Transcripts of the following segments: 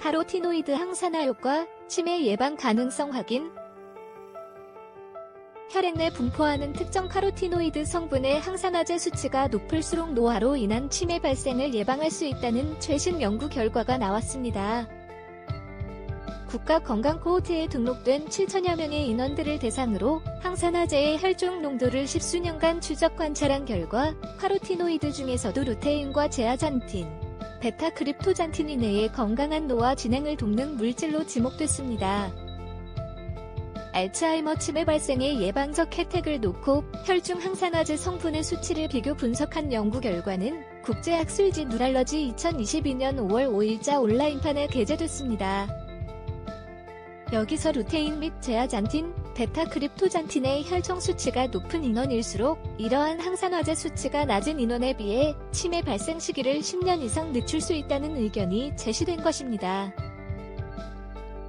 카로티노이드 항산화 효과, 치매 예방 가능성 확인. 혈액 내 분포하는 특정 카로티노이드 성분의 항산화제 수치가 높을수록 노화로 인한 치매 발생을 예방할 수 있다는 최신 연구 결과가 나왔습니다. 국가 건강 코호트에 등록된 7천여 명의 인원들을 대상으로 항산화제의 혈중 농도를 십수년간 추적 관찰한 결과 카로티노이드 중에서도 루테인과 제아잔틴, 베타크립토잔틴 이내의 건강한 노화 진행을 돕는 물질로 지목됐습니다. 알츠하이머 치매 발생의 예방적 혜택을 놓고 혈중 항산화제 성분의 수치를 비교 분석한 연구 결과는 국제학술지 누랄러지 2022년 5월 5일자 온라인판에 게재됐습니다. 여기서 루테인 및 제아잔틴, 베타크립토잔틴의 혈청 수치가 높은 인원일수록 이러한 항산화제 수치가 낮은 인원에 비해 치매 발생 시기를 10년 이상 늦출 수 있다는 의견이 제시된 것입니다.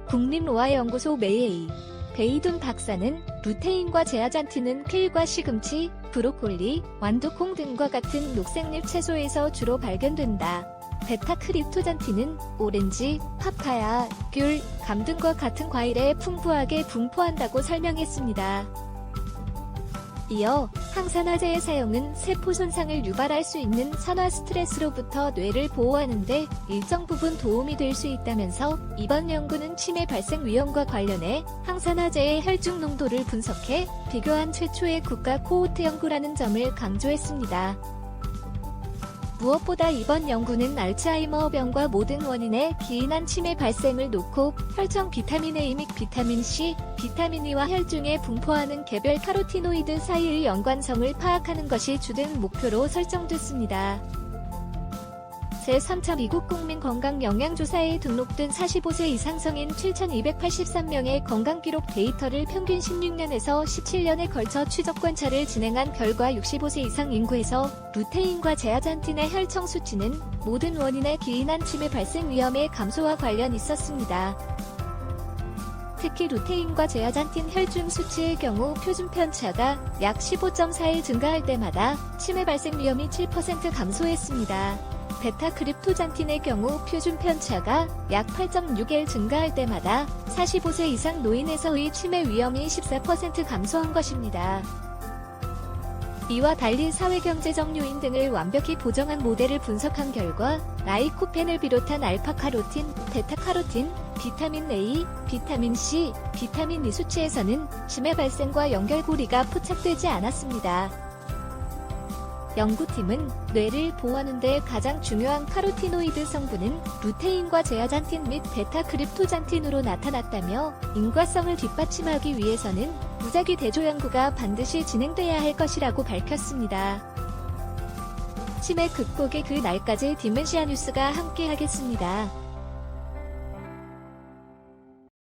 국립노화연구소 메이에이 베이둔 박사는 루테인과 제아잔틴은 케일과 시금치, 브로콜리, 완두콩 등과 같은 녹색잎 채소에서 주로 발견된다. 베타 크립토잔틴은 오렌지, 파파야, 귤, 감 등과 같은 과일에 풍부하게 분포한다고 설명했습니다. 이어 항산화제의 사용은 세포 손상을 유발할 수 있는 산화 스트레스로부터 뇌를 보호하는데 일정 부분 도움이 될 수 있다면서 이번 연구는 치매 발생 위험과 관련해 항산화제의 혈중 농도를 분석해 비교한 최초의 국가 코호트 연구라는 점을 강조했습니다. 무엇보다 이번 연구는 알츠하이머병과 모든 원인의 기인한 치매 발생을 놓고 혈청 비타민 A 및 비타민 C, 비타민 E와 혈중에 분포하는 개별 카로티노이드 사이의 연관성을 파악하는 것이 주된 목표로 설정됐습니다. 제3차 미국 국민 건강 영양조사에 등록된 45세 이상 성인 7,283명의 건강 기록 데이터를 평균 16년에서 17년에 걸쳐 추적 관찰을 진행한 결과 65세 이상 인구에서 루테인과 제아잔틴의 혈청 수치는 모든 원인의 기인한 치매 발생 위험의 감소와 관련 있었습니다. 특히 루테인과 제아잔틴 혈중 수치의 경우 표준 편차가 약 15.4일 증가할 때마다 치매 발생 위험이 7% 감소했습니다. 베타 크립토잔틴의 경우 표준 편차가 약 8.6일 증가할 때마다 45세 이상 노인에서의 치매 위험이 14% 감소한 것입니다. 이와 달리 사회경제적 요인 등을 완벽히 보정한 모델을 분석한 결과 라이코펜을 비롯한 알파카로틴, 베타카로틴, 비타민 A, 비타민 C, 비타민 E 수치에서는 치매 발생과 연결고리가 포착되지 않았습니다. 연구팀은 뇌를 보호하는 데 가장 중요한 카로티노이드 성분은 루테인과 제아잔틴 및 베타크립토잔틴으로 나타났다며 인과성을 뒷받침하기 위해서는 무작위 대조 연구가 반드시 진행돼야 할 것이라고 밝혔습니다. 치매 극복의 그 날까지 디멘시아 뉴스가 함께하겠습니다.